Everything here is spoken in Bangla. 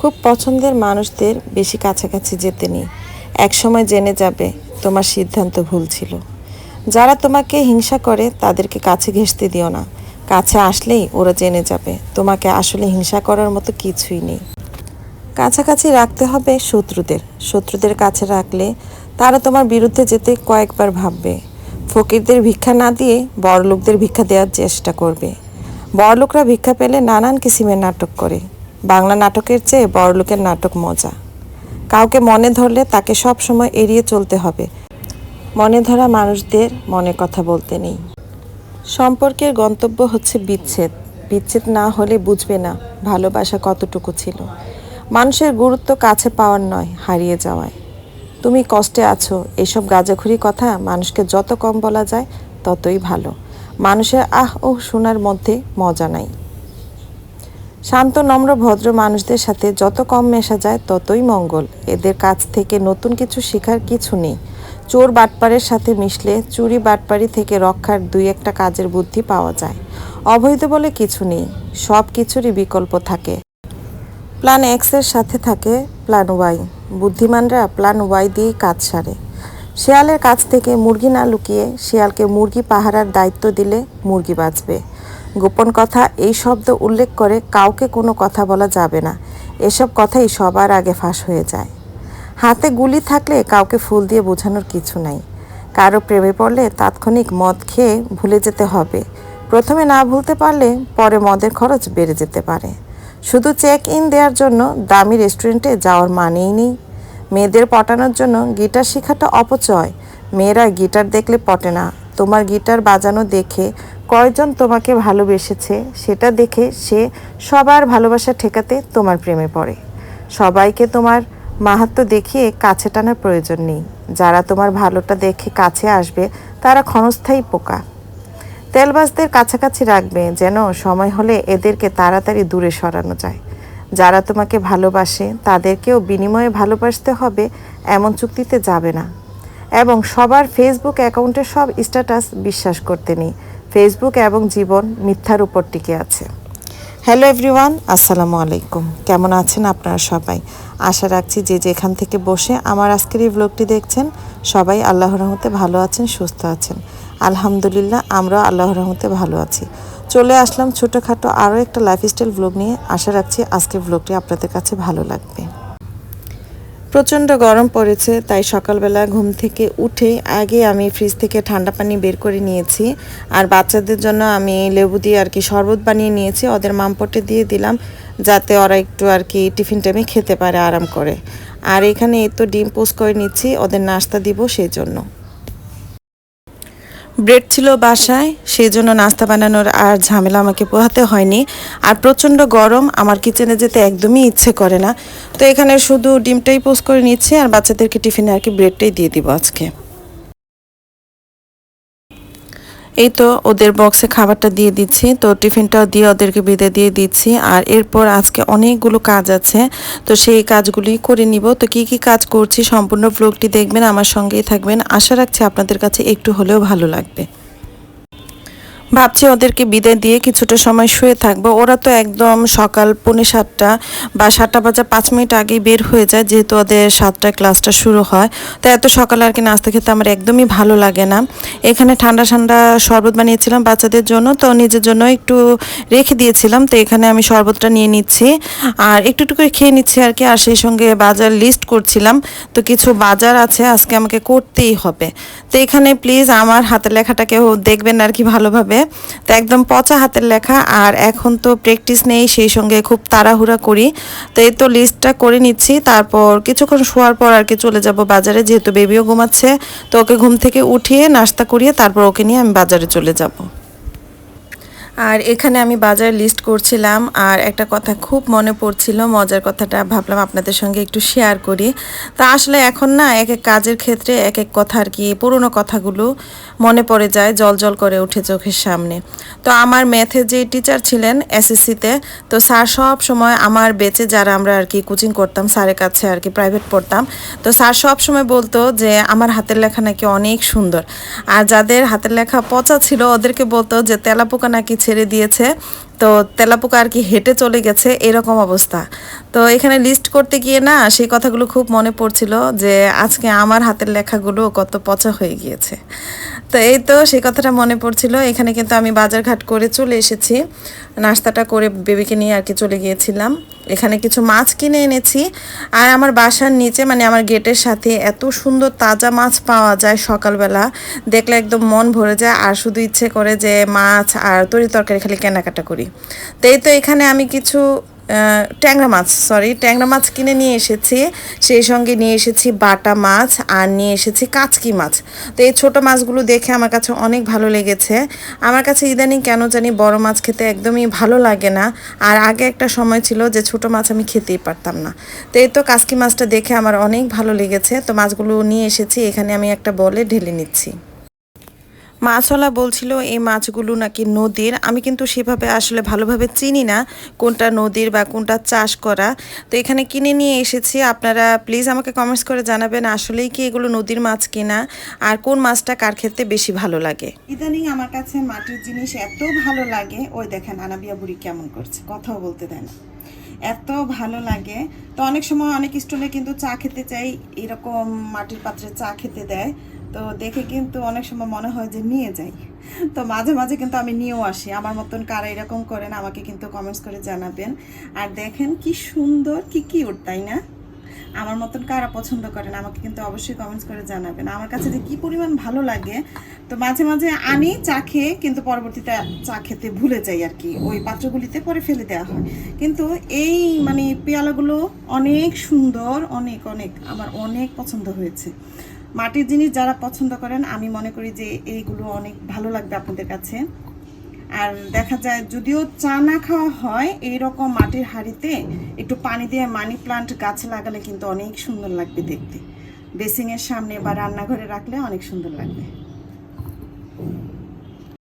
খুব পছন্দের মানুষদের বেশি কাছাকাছি যেতে নেই। একসময় জেনে যাবে তোমার সিদ্ধান্ত ভুল ছিল। যারা তোমাকে হিংসা করে তাদেরকে কাছে ঘেঁষতে দিও না। কাছে আসলেই ওরা জেনে যাবে তোমাকে আসলে হিংসা করার মতো কিছুই নেই। কাছাকাছি রাখতে হবে শত্রুদের। শত্রুদের কাছে রাখলে তারা তোমার বিরুদ্ধে যেতে কয়েকবার ভাববে। ফকিরদের ভিক্ষা না দিয়ে বড়লোকদের ভিক্ষা দেওয়ার চেষ্টা করবে। বড়লোকরা ভিক্ষা পেলে নানান কিসিমের নাটক করে। বাংলা নাটকের চেয়ে বড়লোকের নাটক মজা। কাউকে মনে ধরলে তাকে সব সময় এড়িয়ে চলতে হবে। মনে ধরা মানুষদের মনে কথা বলতে নেই। সম্পর্কের গন্তব্য হচ্ছে বিচ্ছেদ। বিচ্ছেদ না হলে বুঝবে না ভালোবাসা কতটুকু ছিল। মানুষের গুরুত্ব কাছে পাওয়ার নয়, হারিয়ে যাওয়ায়। তুমি কষ্টে আছো, এসব গাজাখুরি কথা মানুষকে যত কম বলা যায় ততই ভালো। মানুষের আহ ও শোনার মধ্যে মজা নাই। শান্ত, নম্র, ভদ্র মানুষদের সাথে যত কম মেশা যায় ততই মঙ্গল। এদের কাছ থেকে নতুন কিছু শেখার কিছু নেই। চোর বাটপারের সাথে মিশলে চুরি বাটপারি থেকে রক্ষার দুই একটা কাজের বুদ্ধি পাওয়া যায়। অবৈধ বলে কিছু নেই, সব কিছুরই বিকল্প থাকে। প্ল্যান এক্সের সাথে থাকে প্ল্যান ওয়াই বুদ্ধিমানরা প্ল্যান ওয়াই দিয়েই কাজ সারে। শেয়ালের কাছ থেকে মুরগি না লুকিয়ে শেয়ালকে মুরগি পাহারার দায়িত্ব দিলে মুরগি বাঁচবে। গোপন কথা, এই শব্দ উল্লেখ করে কাউকে কোনো কথা বলা যাবে না। এসব কথাই সবার আগে ফাঁস হয়ে যায়। হাতে গুলি থাকলে কাউকে ফুল দিয়ে বোঝানোর কিছু নাই। কারও প্রেমে পড়লে তাৎক্ষণিক মদ খেয়ে ভুলে যেতে হবে। প্রথমে না ভুলতে পারলে পরে মদের খরচ বেড়ে যেতে পারে। শুধু চেক ইন দেওয়ার জন্য দামি রেস্টুরেন্টে যাওয়ার মানেই নেই। মেয়েদের পটানোর জন্য গিটার শেখাটা অপচয়। মেয়েরা গিটার দেখলে পটে না। তোমার গিটার বাজানো দেখে কয়জন তোমাকে ভালোবেসেছে সেটা দেখে সে সবার ভালোবাসা ঠেকাতে তোমার প্রেমে পড়ে। সবাইকে তোমার মাহাত্ম দেখিয়ে কাছে টানার প্রয়োজন নেই। যারা তোমার ভালোটা দেখে কাছে আসবে, তারা ক্ষণস্থায়ী পোকা। তেলবাজদের কাছাকাছি রাখবে যেন সময় হলে এদেরকে তাড়াতাড়ি দূরে সরানো যায়। যারা তোমাকে ভালোবাসে, তাদেরকেও বিনিময়ে ভালোবাসতে হবে এমন চুক্তিতে যাবে না। এবং সবার ফেসবুক অ্যাকাউন্টের সব স্ট্যাটাস বিশ্বাস করতে নেই। ফেসবুক এবং জীবন মিথ্যার উপর টিকে আছে। হ্যালো এভরিওয়ান আসসালামু আলাইকুম। কেমন আছেন আপনারা সবাই? আশা রাখছি যে যেখান থেকে বসে আমার আজকের এই ব্লগটি দেখছেন, সবাই আল্লাহর রহমতে ভালো আছেন, সুস্থ আছেন। আলহামদুলিল্লাহ, আমরাও আল্লাহর রহমতে ভালো আছি। চলে আসলাম ছোটোখাটো আরও একটা লাইফস্টাইল ব্লগ নিয়ে। আশা রাখছি আজকের ব্লগটি আপনাদের কাছে ভালো লাগবে। প্রচণ্ড গরম পড়েছে, তাই সকালবেলা ঘুম থেকে উঠে আগে আমি ফ্রিজ থেকে ঠান্ডা পানি বের করে নিয়েছি। আর বাচ্চাদের জন্য আমি লেবু দিয়ে আর কি শরবত বানিয়ে নিয়েছি, ওদের মামপটে দিয়ে দিলাম, যাতে ওরা একটু আর কি টিফিন টাইমে খেতে পারে আরাম করে। আর এখানে তো ডিম পোস্ট করে নিচ্ছি, ওদের নাস্তা দিব সেই জন্য ব্রেড ছিল বাসায় সেই জন্য নাস্তা বানানোর আর ঝামেলা আমাকে পোহাতে হয়নি। আর প্রচণ্ড গরম, আমার কিচেনে যেতে একদমই ইচ্ছে করে না। তো এখানে শুধু ডিমটাই পোস্ট করে নিচ্ছি, আর বাচ্চাদেরকে টিফিনে আর কি ব্রেডটাই দিয়ে দিব আজকে। এই তো ওদের বক্সে খাবারটা দিয়ে দিচ্ছি। তো টিফিনটাও দিয়ে ওদেরকে বিদে দিয়ে দিচ্ছি। আর এরপর আজকে অনেকগুলো কাজ আছে। তো সেই কাজগুলি করে নিব। তো কি কি কাজ করছি সম্পূর্ণ ব্লগটি দেখবেন, আমার সঙ্গেই থাকবেন। আশা রাখছি আপনাদের কাছে একটু হলেও ভালো লাগবে। ভাবছি ওদেরকে বিদায় দিয়ে কিছুটা সময় শুয়ে থাকব। ওরা তো একদম সকাল পৌনে সাতটা বা সাতটা বাজে পাঁচ মিনিট আগেই বের হয়ে যায়, যেহেতু ওদের সাতটায় ক্লাসটা শুরু হয়। তো এত সকালে আর কি নাস্তা খেতে আমার একদমই ভালো লাগে না। এখানে ঠান্ডা ঠান্ডা শরবত বানিয়েছিলাম বাচ্চাদের জন্য, তো নিজের জন্য একটু রেখে দিয়েছিলাম। তো এখানে আমি শরবতটা নিয়ে নিচ্ছি। আর একটু একটু করে খেয়ে নিচ্ছি আর কি, আর সেই সঙ্গে বাজার লিস্ট করছিলাম। তো কিছু বাজার আছে, আজকে আমাকে করতেই হবে। তো এখানে প্লিজ আমার হাতের লেখাটাকেও দেখবেন আর কি ভালোভাবে। তো একদম পচা হাতের লেখা, আর এখন তো প্র্যাকটিস নেই, সেই সঙ্গে খুব তাড়াহুড়া করি। তো এই তো লিস্টটা করে নিচ্ছি, তারপর কিছুক্ষণ শোয়ার পর আর কি চলে যাব বাজারে, যেহেতু বেবিও ঘুমাচ্ছে। তো ওকে ঘুম থেকে উঠিয়ে নাস্তা করিয়ে তারপর ওকে নিয়ে আমি বাজারে চলে যাব। আর এখানে আমি বাজার লিস্ট করছিলাম আর একটা কথা খুব মনে পড়ছিল, মজার কথাটা ভাবলাম আপনাদের সঙ্গে একটু শেয়ার করি। তা আসলে এখন না এক এক কাজের ক্ষেত্রে এক এক কথা আর কি, পুরনো কথাগুলো মনে পড়ে যায় জল জল করে উঠে চোখের সামনে। তো আমার ম্যাথে যে টিচার ছিলেন এসএসসিতে তো স্যার সব সময় আমার বেচে যারা আমরা আর কি কোচিং করতাম স্যারের কাছে আর কি প্রাইভেট পড়তাম, তো স্যার সব সময় বলতো যে আমার হাতের লেখা নাকি অনেক সুন্দর। আর যাদের হাতের লেখা পচা ছিল ওদেরকে বলতো যে তেলাপোকা নাকি ছেড়ে দিয়েছে। তো তেলাপোকা আর কি হেঁটে চলে গেছে, এরকম অবস্থা। তো এখানে লিস্ট করতে গিয়ে না, সেই কথাগুলো খুব মনে পড়ছিল যে আজকে আমার হাতের লেখাগুলো কত পচা হয়ে গিয়েছে। তো এই তো সেই কথাটা মনে পড়ছিল। এখানে কিন্তু আমি বাজারঘাট করে চলে এসেছি। নাস্তাটা করে বেবিকে নিয়ে আর কি চলে গিয়েছিলাম। এখানে কিছু মাছ কিনে এনেছি। আর আমার বাসার নিচে মানে আমার গেটের সাথে এত সুন্দর তাজা মাছ পাওয়া যায় সকালবেলা, দেখলে একদম মন ভরে যায়। আর শুধু ইচ্ছে করে যে মাছ আর তরি তরকারি খালি কেনাকাটা করি। তো এই তো এখানে আমি কিছু ট্যাংরা মাছ সরি ট্যাংরা মাছ কিনে নিয়ে এসেছি। সেই সঙ্গে নিয়ে এসেছি বাটা মাছ আর নিয়ে এসেছি কাচকি মাছ। তো এই ছোট মাছগুলো দেখে আমার কাছে অনেক ভালো লেগেছে। আমার কাছে ইদানিং কেন জানি বড় মাছ খেতে একদমই ভালো লাগে না। আর আগে একটা সময় ছিল যে ছোট মাছ আমি খেতেই পারতাম না। তো এই তো কাচকি মাছটা দেখে আমার অনেক ভালো লেগেছে। তো মাছগুলো নিয়ে এসেছি, এখানে আমি একটা বলে ঢেলে নিচ্ছি। মাছওয়ালা বলছিল, এই মাছগুলো নাকি নদীর। আমি কিন্তু সেভাবে আসলে ভালোভাবে চিনি না কোনটা নদীর বা কোনটা চাষ করা। তো এখানে কিনে নিয়ে এসেছি। আপনারা প্লিজ আমাকে কমেন্টস করে জানাবেন আসলেই কি এগুলো নদীর মাছ কিনা আর কোন মাছটা কার খেতে বেশি ভালো লাগে। ইদানিং আমার কাছে মাটির জিনিস এত ভালো লাগে। ওই দেখেন, আনাবিয়া বুড়ি কেমন করছে, কথাও বলতে দেয় না। এত ভালো লাগে। তো অনেক সময় অনেক স্টলে কিন্তু চা খেতে চাই, এরকম মাটির পাত্রে চা খেতে দেয়। তো দেখে কিন্তু অনেক সময় মনে হয় যে নিয়ে যাই। তো মাঝে মাঝে কিন্তু আমি নিয়েও আসি। আমার মতন কারা এরকম করেন, আমাকে কিন্তু কমেন্টস করে জানাবেন। আর দেখেন কি সুন্দর, কি কিউট তাই না? আমার মতন কারা পছন্দ করেন, আমাকে কিন্তু অবশ্যই কমেন্টস করে জানাবেন। আমার কাছে যে কি পরিমাণ ভালো লাগে, তো মাঝে মাঝে আনি চা খেয়ে কিন্তু পরবর্তীতে চা খেতে ভুলে যাই আর কি। ওই পাত্রগুলিতে পরে ফেলে দেওয়া হয়। কিন্তু এই মানে পেয়ালাগুলো অনেক সুন্দর, অনেক অনেক, আমার অনেক পছন্দ হয়েছে। মাটির জিনিস যারা পছন্দ করেন, আমি মনে করি যে এইগুলো অনেক ভালো লাগবে আপনাদের কাছে। আর দেখা যায় যদিও চা না খাওয়া হয় এই রকম মাটির হাড়িতে একটু পানি দিয়ে মানি প্লান্ট গাছ লাগালে কিন্তু অনেক সুন্দর লাগবে দেখতে। বেসিংয়ের সামনে বা রান্নাঘরে রাখলে অনেক সুন্দর লাগবে।